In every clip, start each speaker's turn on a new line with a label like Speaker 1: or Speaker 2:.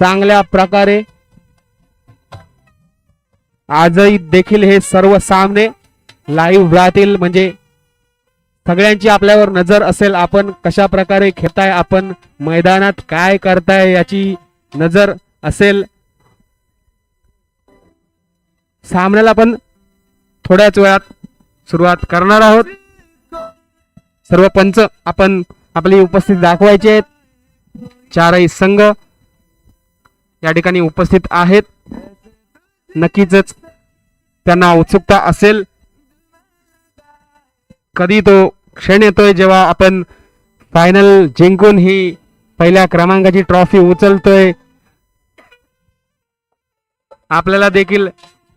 Speaker 1: चांगल्या प्रकारे. आजही देखील हे सर्व सामने लाईव्ह राहतील. म्हणजे सगळ्यांची आपल्यावर नजर असेल आपण कशा प्रकारे खेळताय आपण मैदानात काय करताय याची नजर असेल. सामन्याला पण थोड्याच वेळात सुरुवात करणार आहोत. सर्व पंच आपण आपली उपस्थिती दाखवायचे आहेत. चारही संघ या ठिकाणी उपस्थित आहेत. नक्कीच त्यांना उत्सुकता असेल. कधी तो क्षण येतोय जेव्हा आपण फायनल जिंकून ही पहिल्या क्रमांकाची ट्रॉफी उचलतोय. आपल्याला देखील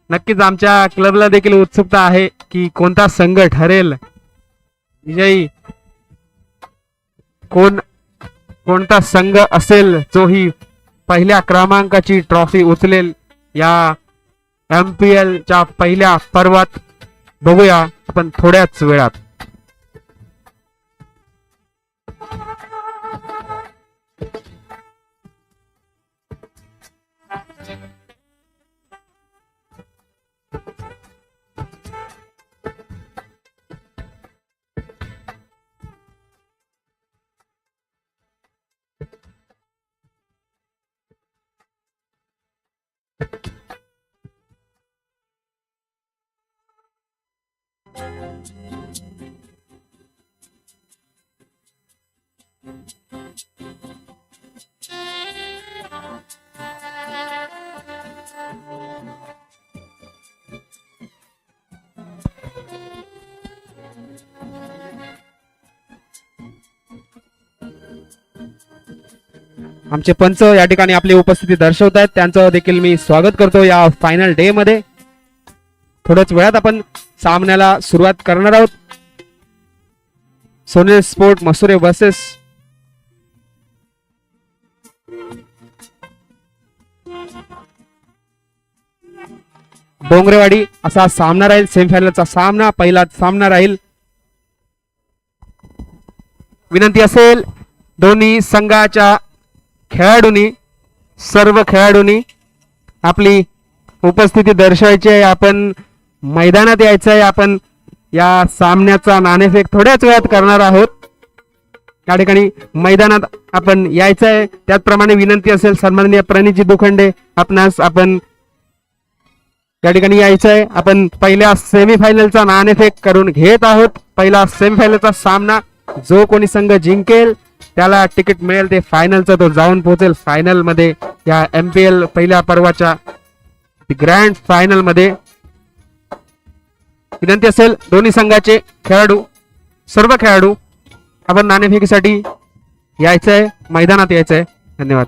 Speaker 1: नक्कीच आमच्या क्लबला देखील उत्सुकता आहे की कोणता संघ ठरेल विजयी कोण कोणता संघ असेल जो ही पहिल्या क्रमांकाची ट्रॉफी उचलेल या एम पी एलच्या पहिल्या पर्वात. बघूया आपण थोड्याच वेळात. आमचे पंच या ठिकाणी आपली उपस्थिती दर्शवत आहेत त्यांचं देखील मी स्वागत करतो या फायनल डे मध्ये. थोड्याच वेळात आपण सामन्याला सुरुवात करणार आहोत. सोने स्पोर्ट मसुरे वर्सेस. डोंगरेवाडी असा सामना राहील सेमीफायनलचा सामना पहिला सामना राहील. विनंती असेल दोन्ही संघाच्या खेळाडूंनी सर्व खेळाडूंनी आपली उपस्थिती दर्शवायची आहे. आपण मैदानात यायचं आहे आपण या सामन्याचा नाणेफेक थोड्याच वेळात करणार आहोत. त्या ठिकाणी मैदानात आपण यायचं आहे त्याचप्रमाणे विनंती असेल सन्माननीय प्रणितजी दुखंडे आपणास आपण त्या ठिकाणी यायचं आहे आपण पहिल्या सेमीफायनलचा नाणेफेक करून घेत आहोत. पहिला सेमीफायनलचा सामना जो कोणी संघ जिंकेल त्याला तिकीट मिळेल ते फायनलचा तो जाऊन पोहोचेल फायनलमध्ये या एम पी एल पहिल्या पर्वाच्या. ग्रँड फायनलमध्ये. विनंती असेल दोन्ही संघाचे खेळाडू सर्व खेळाडू आपण नाणेफेकीसाठी यायचं आहे मैदानात यायचं आहे धन्यवाद.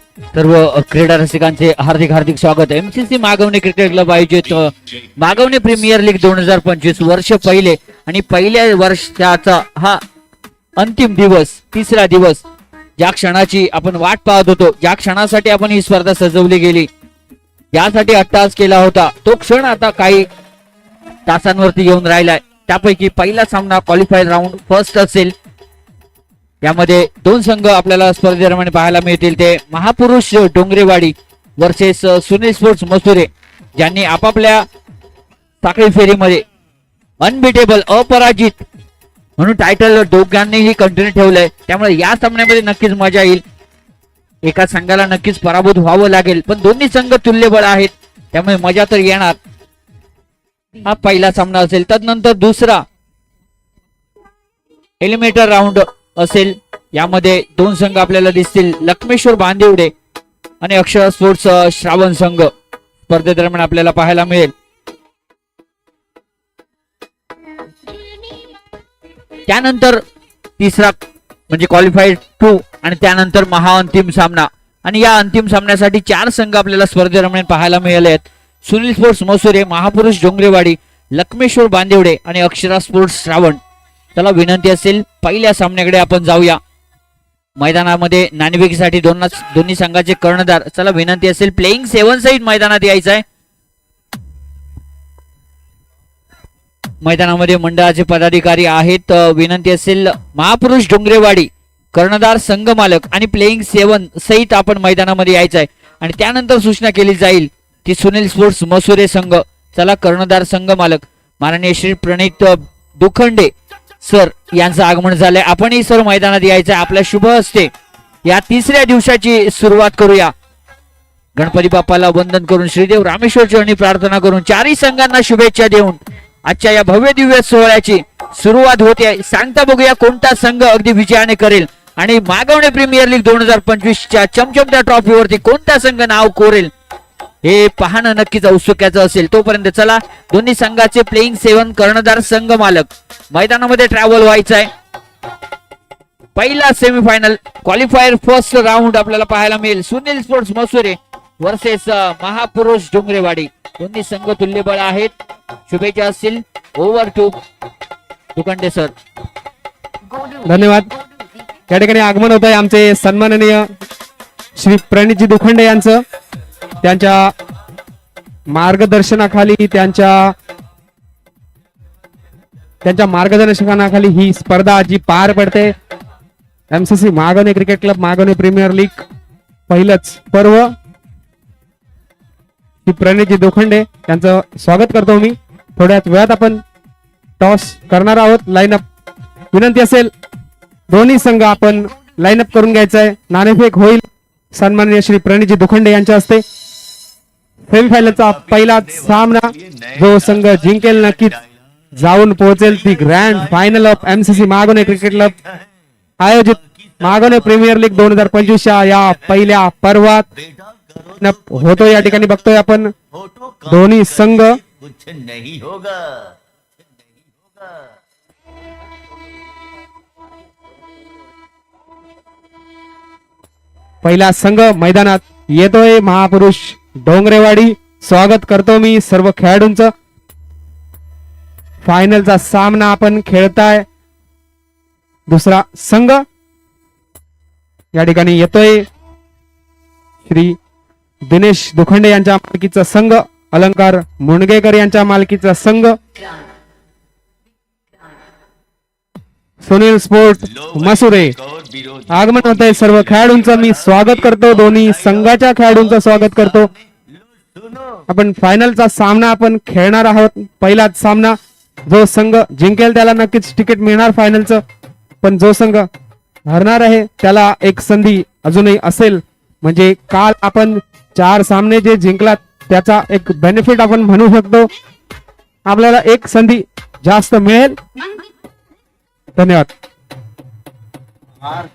Speaker 2: सर्व क्रीडा रसिकांचे हार्दिक हार्दिक स्वागत M C C Magavane cricket club आयोजित मागवणे प्रीमियर लीग दोन हजार पंचवीस वर्ष पहिले आणि पहिल्या वर्षाचा हा अंतिम दिवस तिसरा दिवस. ज्या क्षणाची आपण वाट पाहत होतो ज्या क्षणासाठी आपण ही स्पर्धा सजवली गेली यासाठी अट्टास केला होता. तो क्षण आता काही तासांवरती येऊन राहिलाय. त्यापैकी पहिला सामना क्वालिफाय राऊंड फर्स्ट असेल. यामध्ये दोन संघ आपल्याला स्पर्धेदरम्यान पाहायला मिळतील. ते महापुरुष डोंगरेवाडी वर्सेस सुनील स्पोर्ट्स मसुरे ज्यांनी आपापल्या साखळी फेरीमध्ये अनबिटेबल अपराजित म्हणून टायटल दोघांनीही कंटिन्यू ठेवलंय. त्यामुळे या सामन्यामध्ये नक्कीच मजा येईल. एका संघाला नक्कीच पराभूत व्हावं लागेल. पण दोन्ही संघ तुल्यबळ आहेत. त्यामुळे मजा तर येणार. हा पहिला सामना असेल. तदनंतर दुसरा एलिमिनेटर राऊंड असेल यामध्ये दोन संघ आपल्याला दिसतील. लक्ष्मेश्वर बांदिवडे आणि अक्षर स्पोर्ट्स श्रावण संघ स्पर्धेदरम्यान आपल्याला पाहायला मिळेल. त्यानंतर तिसरा म्हणजे क्वालिफाईड टू आणि त्यानंतर महाअंतिम सामना. आणि या अंतिम सामन्यासाठी चार संघ आपल्याला स्पर्धेदरम्यान पाहायला मिळाले आहेत. सुनील स्पोर्ट्स मसुरे महापुरुष डोंगरेवाडी लक्ष्मेश्वर बांदिवडे आणि अक्षरा स्पोर्ट्स श्रावण. त्याला विनंती असेल पहिल्या सामन्याकडे आपण जाऊया. मैदानामध्ये नाणेफेकीसाठी दोन दोन्ही संघाचे कर्णधार. चला विनंती असेल प्लेईंग सेव्हन सहित मैदानात यायचं आहे मैदानामध्ये मंडळाचे पदाधिकारी आहेत. विनंती असेल महापुरुष डोंगरेवाडी कर्णधार संघ मालक आणि प्लेईंग सेवन सहित आपण मैदानामध्ये यायचं आहे आणि त्यानंतर सूचना केली जाईल ती सुनील स्पोर्ट्स मसुरे संघ चला कर्णधार संघ मालक. माननीय श्री प्रणित दुखंडे सर यांचं आगमन झालंय. आपणही सर मैदानात यायचं आपल्या शुभ हस्ते या तिसऱ्या दिवसाची सुरुवात करूया. गणपती बाप्पाला वंदन करून श्रीदेव रामेश्वर चरणी प्रार्थना करून चारही संघांना शुभेच्छा देऊन आजच्या या भव्य दिव्य सोहळ्याची सुरुवात होते. सांगता बघूया कोणता संघ अगदी विजयाने करेल. आणि मागवणे प्रीमियर लीग दोन हजार पंचवीसच्या चमचमत्या ट्रॉफीवरती कोणता संघ नाव कोरेल? हे पाहणं नक्कीच औत्सुक्याचं असेल. तोपर्यंत चला दोन्ही संघाचे प्लेईंग सेवन कर्णधार संघ मालक. मैदानामध्ये ट्रॅव्हल व्हायचं आहे. पहिला सेमीफायनल क्वालिफायर फर्स्ट राऊंड आपल्याला पाहायला मिळेल. सुनील स्पोर्ट्स मसुरे वर्सेस महापुरुष डोंगरेवाडी दोन्ही संघ तुल्यबळ आहेत. शुभेच्छा असतील. ओव्हर टू दुकंडे सर
Speaker 1: धन्यवाद. या ठिकाणी आगमन होत आहे आमचे सन्माननीय श्री प्रणितजी दुखंडे यांचं. त्यांच्या मार्गदर्शनाखाली त्यांच्या त्यांच्या मार्गदर्शनाखाली ही स्पर्धा जी पार पडते. MCC Magavane cricket club Magavane premier league पहिलंच पर्व. श्री प्रणितजी दोखंडे यांचं स्वागत करतो मी. थोड्याच वेळात आपण टॉस करणार आहोत. लाईनअप विनंती असेल दोन्ही संघ आपण लाईनअप करून घ्यायचा आहे नाणेफेक होईल. सन्माननीय श्री प्रणितजी दुखंडे यांच्या हस्ते सेमीफायनलचा पहिला सामना जो संघ जिंकेल नक्कीच जाऊन पोहोचेल ती grand final of MCC Magone cricket club आयोजित मागोने प्रीमियर लीग दोन हजार पंचवीसच्या या पहिल्या पर्वात न- होतो या ठिकाणी बघतोय आपण.
Speaker 3: फोटो
Speaker 1: दोन्ही संघ. पहिला संघ मैदानात येतोय महापुरुष डोंगरेवाडी. स्वागत करतो मी सर्व खेळाडूंचं. फायनलचा सामना आपण खेळताय. दुसरा संघ या ठिकाणी येतोय. श्री दिनेश दुखंडे यांच्या मालकीचा संघ अलंकार मुणगेकर यांच्या मालकीचा संघ. सुनील स्पोर्ट मसुरे. आगमन होत आहे सर्व खेळाडूंचं मी स्वागत करतो. दोन्ही संघाच्या खेळाडूंचं स्वागत करतो. आपण फायनलचा सामना आपण खेळणार आहोत. पहिलाच सामना. जो संघ जिंकेल त्याला नक्कीच तिकीट मिळणार फायनलचं. पण जो संघ हरणार आहे त्याला एक संधी अजूनही असेल. म्हणजे काल आपण चार सामने जे जिंकलात त्याचा एक बेनिफिट आपण म्हणू शकतो. आपल्याला एक संधी जास्त मिळेल. धन्यवाद. भार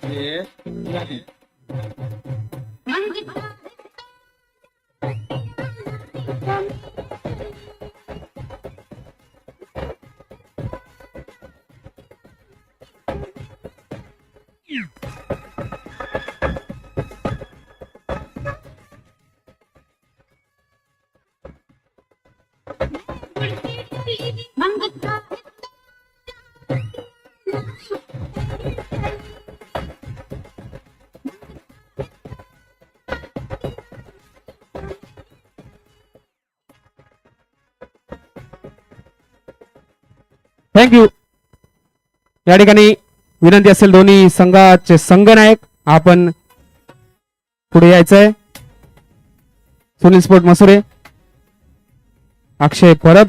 Speaker 1: नहीं। थँक्यू या ठिकाणी विनंती असेल दोन्ही संघाचे संघनायक आपण पुढे यायचंय. सुनील स्पोर्ट मसुरे अक्षय परब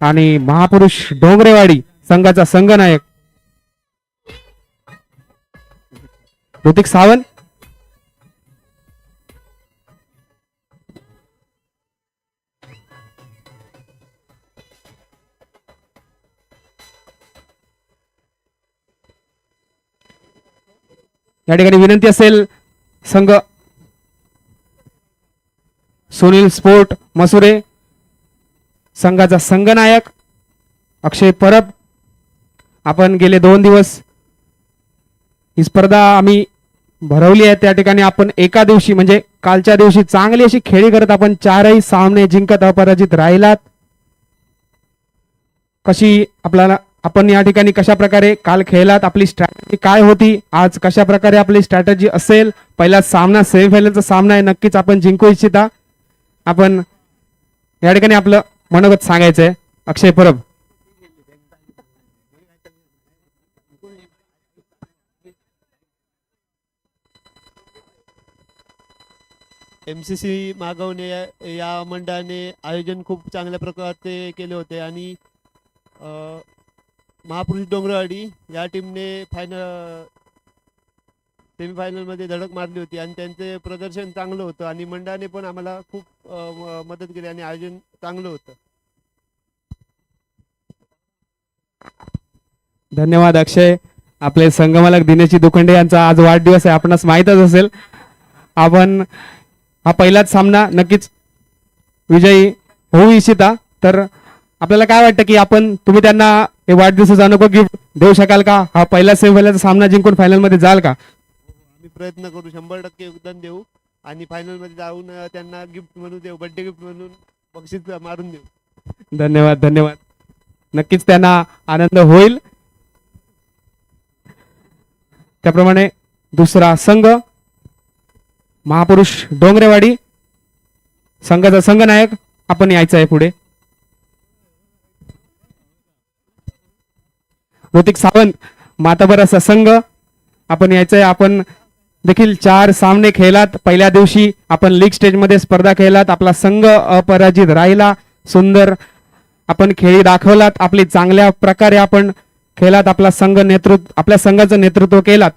Speaker 1: आणि महापुरुष डोंगरेवाडी संघाचा संघनायक. ऋतिक सावंत या ठिकाणी विनंती असेल संघ. सुनील स्पोर्ट मसुरे. संघाचा संघनायक अक्षय परब. आपण गेले दोन दिवस. ही स्पर्धा आम्ही भरवली आहे. त्या ठिकाणी आपण एका दिवशी म्हणजे कालच्या दिवशी चांगली अशी खेळी करत आपण चारही सामने जिंकत अपराजित राहिलात. कशी आपल्याला आपण या ठिकाणी कशा प्रकारे काल खेळलात आपली स्ट्रॅटजी काय होती आज कशा प्रकारे आपली स्ट्रॅटजी असेल पहिला सामना सेमीफायनलचा सामना आहे नक्कीच आपण जिंकू इच्छिता. आपण या ठिकाणी आपलं मनोगत सांगायचं आहे Akshay Parab.
Speaker 4: M C C Magavane या- मंडळाने आयोजन खूप चांगल्या प्रकारचे केले होते आणि महापुरुष डोंगरवाडी या टीमने फायनल सेमीफायनलमध्ये धडक मारली होती आणि त्यांचे प्रदर्शन चांगलं होतं आणि मंडळाने पण आम्हाला खूप मदत केली आणि आयोजन चांगलं होतं.
Speaker 1: धन्यवाद अक्षय. आपले संगमालक दिनेशी दुखंडे यांचा आज वाढदिवस आहे आपणास माहीतच असेल. आपण हा पहिलाच सामना नक्कीच विजयी होऊ इच्छिता. तर आपल्याला काय वाटतं की आपण तुम्ही त्यांना हे वाढदिवसाचा अनुभव गिफ्ट देऊ शकाल का? हा पहिला सेमीफायनलचा सामना जिंकून फायनलमध्ये जाल का?
Speaker 4: आम्ही प्रयत्न करू शंभर टक्के योगदान देऊ आणि फायनलमध्ये जाऊन अ, त्यांना गिफ्ट म्हणून देऊ बड्डे गिफ्ट म्हणून बक्षीस मारून देऊ.
Speaker 1: धन्यवाद धन्यवाद. नक्कीच त्यांना आनंद होईल. त्याप्रमाणे दुसरा संघ महापुरुष डोंगरेवाडी. संघाचा संघनायक आपण यायचं आहे पुढे. ऋतिक सावंत माताबर असा संघ आपण यायचं आहे आपण देखील चार सामने खेळलात. पहिल्या दिवशी आपण लीग स्टेजमध्ये स्पर्धा खेळलात. आपला संघ अपराजित राहिला. सुंदर आपण खेळी दाखवलात. आपली चांगल्या प्रकारे आपण खेळात आपला संघ नेतृत्व आपल्या संघाचं नेतृत्व केलात.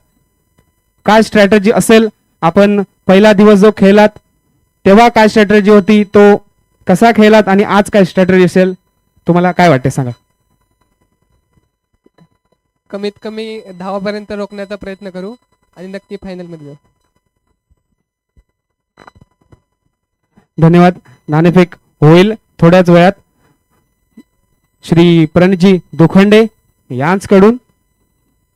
Speaker 1: काय स्ट्रॅटजी असेल? आपण पहिला दिवस जो खेळलात तेव्हा काय स्ट्रॅटजी होती? तो कसा खेळलात? आणि आज काय स्ट्रॅटजी असेल? तुम्हाला काय वाटते सांगा.
Speaker 5: कमीत कमी धावापर्यंत रोखण्याचा प्रयत्न करू आणि नक्की फायनलमध्ये जाऊ.
Speaker 1: धन्यवाद. नाणेफेक होईल थोड्याच वेळात. श्री प्रणजी दुखंडे यांचकडून.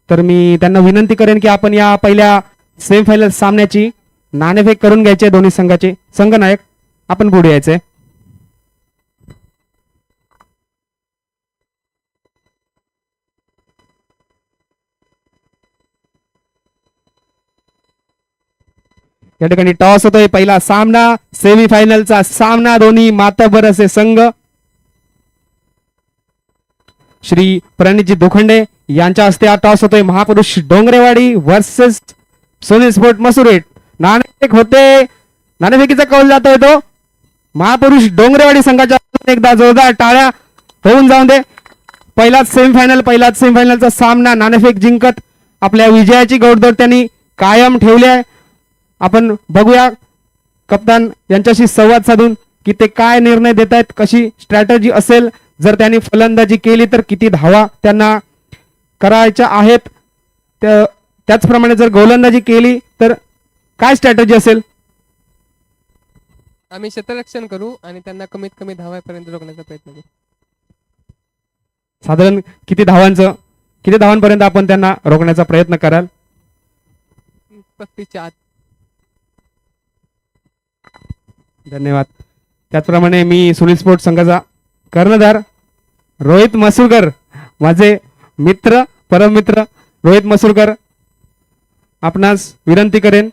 Speaker 1: तर मी त्यांना विनंती करेन की आपण या पहिल्या सेमीफायनल सामन्याची नाणेफेक करून घ्यायचे दोन्ही संघाचे. संघनायक आपण पुढे यायचंय. या ठिकाणी टॉस होतोय पहिला सामना सेमीफायनलचा सामना दोन्ही मातबर असे संघ. श्री प्रणितजी दुखंडे यांच्या हस्ते हा टॉस होतोय. Mahapurush Dongrewadi versus Sony sport मसुरेट नाणेफेक होते. नाणेफेकीचा कौल जातोय तो. महापुरुष डोंगरेवाडी संघाच्या एकदा जोरदार टाळ्या होऊन जाऊन दे. पहिलाच सेमीफायनल पहिलाच सेमीफायनलचा सामना. नाणेफेक जिंकत आपल्या विजयाची गौरदौड त्यांनी कायम ठेवली आहे. आपण बघूया कप्तान यांच्याशी संवाद साधून की ते काय निर्णय देत आहेत कशी स्ट्रॅटजी असेल जर त्यांनी फलंदाजी केली तर किती धावा त्यांना करायच्या आहेत. त्या- त्याचप्रमाणे जर गोलंदाजी केली तर काय स्ट्रॅटजी असेल?
Speaker 5: आम्ही क्षेत्ररक्षण करू आणि त्यांना कमीत कमी धावापर्यंत रोखण्याचा प्रयत्न करू.
Speaker 1: साधारण किती धावांचं किती धावांपर्यंत आपण त्यांना रोखण्याचा प्रयत्न कराल?
Speaker 5: पस्तीसच्या आत.
Speaker 1: धन्यवाद. त्याचप्रमाणे मी सुनील स्पोर्ट संघाचा कर्णधार रोहित मसूरकर माझे मित्र परममित्र रोहित मसूरकर आपणास विनंती करेन.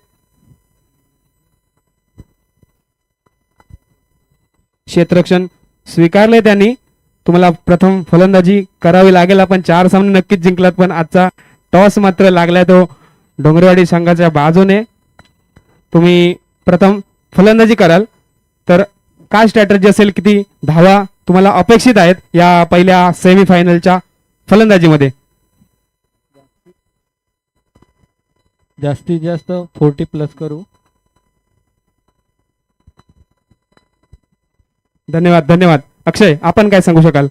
Speaker 1: क्षेत्ररक्षण स्वीकारले त्यांनी. तुम्हाला प्रथम फलंदाजी करावी लागेल. आपण चार सामने नक्कीच जिंकलात पण आजचा टॉस मात्र लागलाय तो डोंगरवाडी संघाच्या बाजूने. तुम्ही प्रथम फलंदाजी कराल. तर काय स्ट्रॅटजी असेल किती धावा तुम्हाला अपेक्षित आहेत या पहिल्या सेमीफायनलच्या फलंदाजीमध्ये?
Speaker 6: जास्तीत जास्त फोर्टी प्लस करू.
Speaker 1: धन्यवाद धन्यवाद. अक्षय आपण काय सांगू शकाल?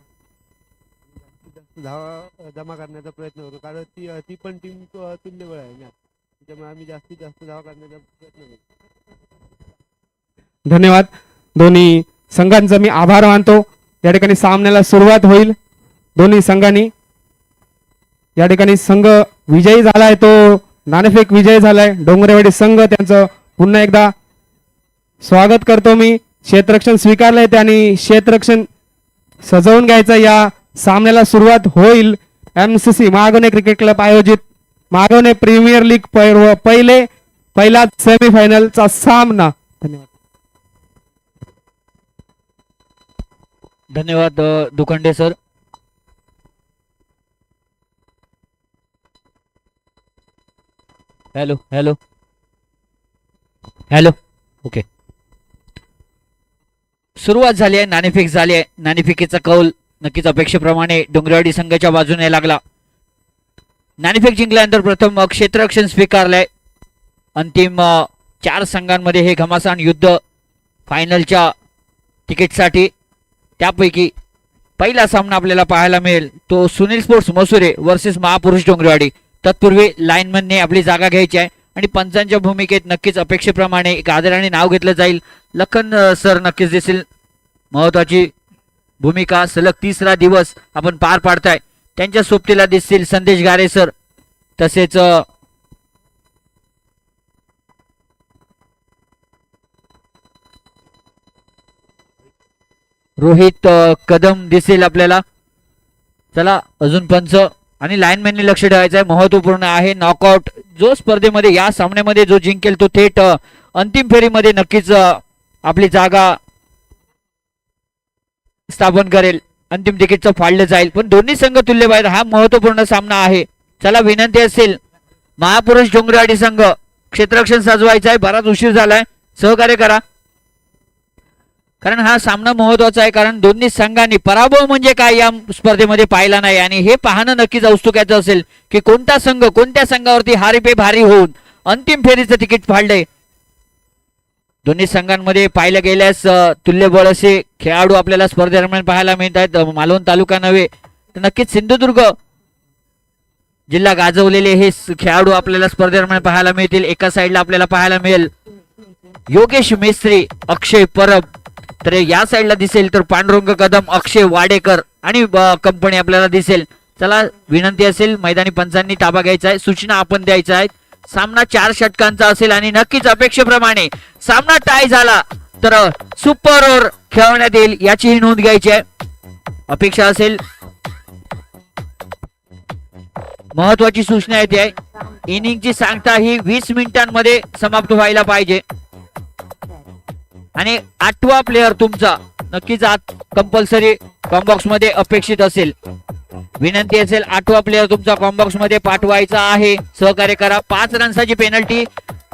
Speaker 4: धावा जमा करण्याचा प्रयत्न करू कारण ती ती पण टीम तुल्यबळ आहे ना. त्याच्यामुळे आम्ही जास्तीत जास्त धावा करण्याचा प्रयत्न करू.
Speaker 1: धन्यवाद. दोन्ही संघांचा मी आभार मानतो. या ठिकाणी सामन्याला सुरुवात होईल. दोन्ही संघांनी. या ठिकाणी संघ विजयी झालाय तो. नाणेफेक विजयी झालाय. डोंगरेवाडी संघ त्यांचं पुन्हा एकदा स्वागत करतो मी. क्षेत्ररक्षण स्वीकारलंय त्यांनी. क्षेत्ररक्षण सजवून घ्यायचं या सामन्याला सुरुवात होईल. M C C Magavane cricket club आयोजित. मागवणे प्रीमियर लीग पहिले पहिला सेमीफायनलचा सामना. धन्यवाद.
Speaker 2: धन्यवाद Dukhande sir. Hello hello. Hello okay. सुरुवात झाली आहे नाणेफेक झाली आहे. नाणेफेकीचा कौल नक्कीच अपेक्षेप्रमाणे डोंगरवाडी संघाच्या बाजूने लागला. नाणेफेक जिंकल्यानंतर प्रथम क्षेत्ररक्षण स्वीकारलंय. अंतिम चार संघांमध्ये हे घमासान युद्ध फायनलच्या तिकीटसाठी त्यापैकी पहिला सामना आपल्याला पाहायला मिळेल तो सुनील स्पोर्ट्स मसुरे वर्सेस महापुरुष डोंगरेवाडी. तत्पूर्वी लाईनमनने आपली जागा घ्यायची आहे आणि पंचांच्या भूमिकेत नक्कीच अपेक्षेप्रमाणे एक आदराने नाव घेतलं जाईल. लखन सर नक्कीच दिसेल. महत्वाची भूमिका सलग तिसरा दिवस आपण पार पाडताय. त्यांच्या सोबतीला दिसतील संदेश गारे सर तसेच अ, रोहित कदम दिसेल आपल्याला. चला अजून पंच. आणि लाईनमॅनने लक्ष ठेवायचं आहे. महत्त्वपूर्ण आहे. नॉकआउट जो स्पर्धेमध्ये या सामन्यामध्ये जो जिंकेल तो थेट अंतिम फेरीमध्ये नक्कीच आपली जागा स्थापन करेल. अंतिम तिकीटचं फाडलं जाईल. पण दोन्ही संघ तुल्य बाहेर हा महत्त्वपूर्ण सामना आहे. चला विनंती असेल. महापुरुष डोंगरवाडी संघ क्षेत्ररक्षण सजवायचं आहे. बराच उशीर झालाय. सहकार्य करा. कारण हा सामना महत्त्वाचा आहे कारण दोन्ही संघांनी पराभव म्हणजे काय या स्पर्धेमध्ये पाहिला नाही. आणि हे पाहणं नक्कीच औत्सुक्याचं असेल की कोणता संघ कोणत्या संघावरती हारी पे भारी होऊन अंतिम फेरीचं तिकीट फाडलंय. दोन्ही संघांमध्ये पाहिलं गेल्यास तुल्यबळ असे खेळाडू आपल्याला स्पर्धेदरम्यान पाहायला मिळत आहेत मालवण तालुका नव्हे तर नक्कीच सिंधुदुर्ग जिल्हा गाजवलेले हे खेळाडू आपल्याला स्पर्धेदरम्यान पाहायला मिळतील. एका साईडला आपल्याला पाहायला मिळेल योगेश मेस्त्री अक्षय परब तर या साईडला दिसेल तर पांडुरंग कदम अक्षय वाडेकर आणि कंपनी आपल्याला दिसेल. चला विनंती असेल मैदानी पंचांनी ताबा घ्यायचा आहे सूचना आपण द्यायच्या आहेत. सामना चार षटकांचा असेल आणि नक्कीच अपेक्षेप्रमाणे सामना टाय झाला तर सुपर ओव्हर खेळवण्यात येईल याचीही नोंद घ्यायची आहे. अपेक्षा असेल. महत्वाची सूचना येते आहे. इनिंगची सांगता ही वीस मिनिटांमध्ये समाप्त व्हायला पाहिजे. आणि आठवा प्लेअर तुमचा नक्कीच आत कंपल्सरी कॉम्बॉक्समध्ये अपेक्षित असेल. विनंती असेल आठवा प्लेअर तुमचा कॉम्बॉक्समध्ये पाठवायचा आहे. सहकार्य करा. पाच रन्साची पेनल्टी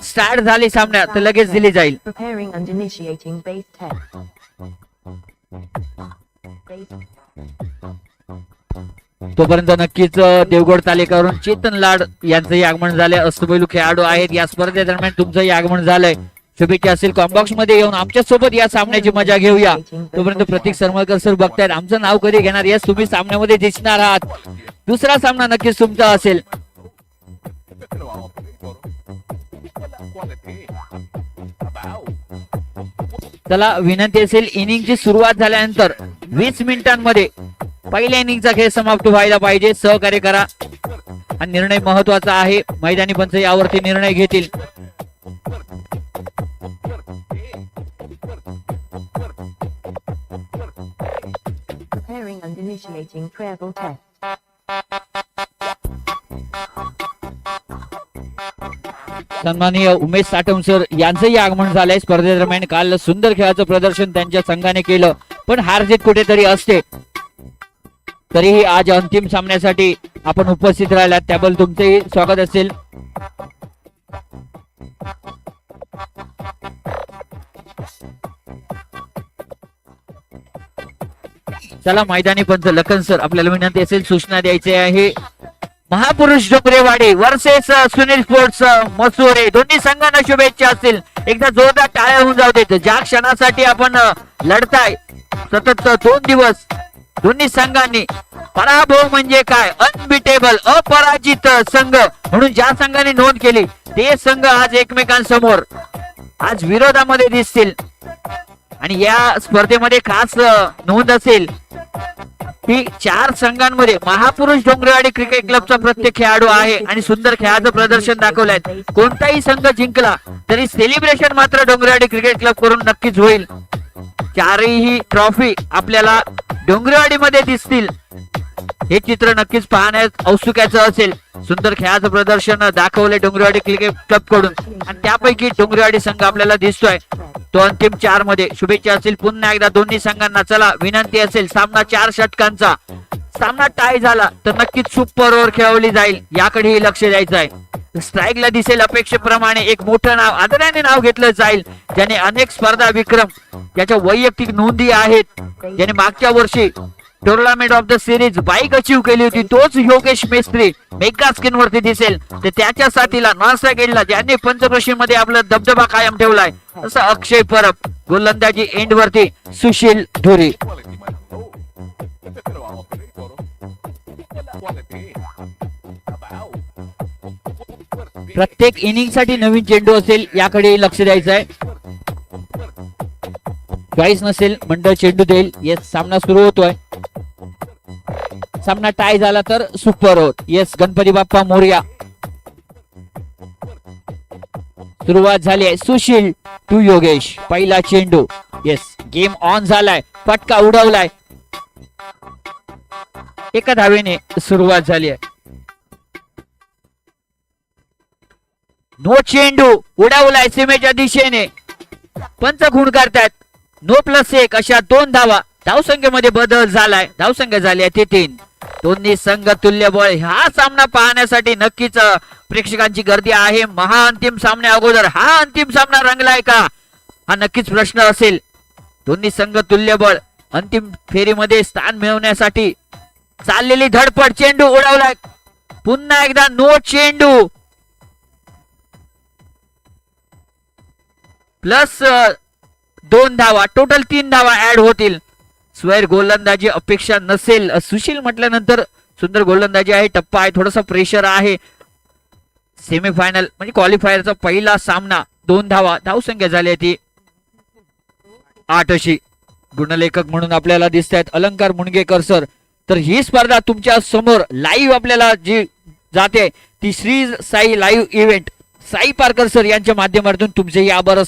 Speaker 2: स्टार्ट झाली सामन्यात. तर लगेच दिली जाईल. तोपर्यंत नक्कीच देवगड तालेकावरून चेतन लाड यांचंही आगमन झालंय. अस्तबैलू खेळाडू आहेत. या स्पर्धेदरम्यान तुमचंही आगमन झालंय. शुभेच्छा असेल कॉम्बॉक्समध्ये येऊन आमच्यासोबत या सामन्याची मजा घेऊया. तोपर्यंत प्रतीक सरमळकर सर बघतायत. आमचं नाव कधी घेणार? यस तुम्ही सामन्यामध्ये दिसणार आहात. दुसरा सामना नक्कीच तुमचा असेल. चला विनंती असेल इनिंगची सुरुवात झाल्यानंतर वीस मिनिटांमध्ये पहिल्या इनिंगचा खेळ समाप्त व्हायला पाहिजे. सहकार्य करा. हा निर्णय महत्त्वाचा आहे. मैदानी पंच यावरती निर्णय घेतील.
Speaker 7: Initiating travel test.
Speaker 2: सन्माननीय उमेश साठवण सर यांचंही आगमन झालंय. स्पर्धेदरम्यान काल सुंदर खेळाचं प्रदर्शन त्यांच्या संघाने केलं. पण हार जीत कुठेतरी असते. तरीही आज अंतिम सामन्यासाठी आपण उपस्थित राहिलात. त्याबद्दल तुमचेही स्वागत असेल. चला मैदानी पंच लखन सर आपल्याला विनंती असेल सूचना द्यायची आहे. महापुरुष डोंगरेवाडी वर्सेस सुनील स्पोर्ट्स मसुरे दोन्ही संघांना शुभेच्छा असतील. एकदा जोरदार टाळ्या होऊन जाऊ देत. ज्या क्षणासाठी आपण लढताय सतत दोन दिवस दोन्ही संघांनी पराभव म्हणजे काय? अनबिटेबल अपराजित संघ. म्हणून ज्या संघाने नोंद केली ते संघ आज एकमेकांसमोर आज विरोधामध्ये दिसतील. आणि या स्पर्धेमध्ये खास नोंद असेल की चार संघांमध्ये महापुरुष डोंगरेवाडी क्रिकेट क्लबचा प्रत्येक खेळाडू आहे आणि सुंदर खेळाचं प्रदर्शन दाखवलंय. कोणताही संघ जिंकला तरी सेलिब्रेशन मात्र डोंगरेवाडी क्रिकेट क्लब करून नक्कीच होईल. चारही ट्रॉफी आपल्याला डोंगरेवाडीमध्ये दिसतील. हे चित्र नक्कीच पाहण्यात औत्सुक्याचं असेल. सुंदर खेळाचं प्रदर्शन दाखवले डोंगरेवाडी क्रिकेट क्लबकडून. आणि त्यापैकी डोंगरेवाडी संघ आपल्याला दिसतोय. तो अंतिम चारमध्ये. शुभेच्छा असेल पुन्हा एकदा दोन्ही संघांना चला विनंती असेल. सामना चार षटकांचा. सामना टाय झाला तर नक्कीच सुपर ओव्हर खेळवली जाईल. याकडेही लक्ष द्यायचं आहे. स्ट्राईकला दिसेल अपेक्षेप्रमाणे. एक मोठं नाव आदराने नाव घेतलं जाईल. ज्याने अनेक स्पर्धा विक्रम याच्या वैयक्तिक नोंदी आहेत. ज्याने मागच्या वर्षी tournament of the series bike achieve केली होती तोच योगेश मेस्त्री मेगा स्क्रीन वरती दिसेल. तर त्याच्या साथीला नासा गेडला ज्यांनी पंचक्रोशी मध्ये आपला दबदबा कायम ठेवलाय. असं अक्षय परब गोलंदाजी एंड वरती सुशील धुरी. प्रत्येक इनिंगसाठी नवीन चेंडू असेल याकडे लक्ष द्यायचं आहे चॉईस नसेल मंडळ चेंडू देईल. येस सामना सुरू होतोय. सामना टाय झाला तर super over yes Ganpati Bappa Morya. सुरुवात झाली आहे. सुशील टू योगेश. पहिला चेंडू. येस गेम ऑन झालाय. फटका उडवलाय. एका धावेने सुरुवात झाली आहे. नो चेंडू. उडावलाय सीमेच्या दिशेने. पंच खूण करतायत. नो प्लस एक अशा दोन धावा धावसंख्येमध्ये बदल झालाय. धावसंख्या झाली आहे ते तीन दोन्ही संघ तुल्यबळ. हा सामना पाहण्यासाठी नक्कीच प्रेक्षकांची गर्दी आहे. महाअंतिम सामन्या अगोदर. हा अंतिम सामना रंगलाय का? हा नक्कीच प्रश्न असेल. दोन्ही संघ तुल्यबळ अंतिम फेरीमध्ये स्थान मिळवण्यासाठी चाललेली धडपड. चेंडू उडवलाय. पुन्हा एकदा नो चेंडू. प्लस दोन धावा टोटल तीन धावा ऍड होतील. स्वैर गोलंदाजी अपेक्षा नसेल. सुशील म्हटल्यानंतर सुंदर गोलंदाजी आहे टप्पा आहे थोडासा प्रेशर आहे. सेमीफायनल म्हणजे क्वालिफायरचा पहिला सामना. दोन धावा धावसंख्या झाली आहे ती. आठ अशी. गुणलेखक म्हणून आपल्याला दिसत आहेत अलंकार मुणगेकर सर तर ही स्पर्धा तुमच्यासमोर लाईव्ह आपल्याला जी जाते ती Shri Sai live event Sai Parkar sir यांच्या माध्यमातून तुमचेही आभार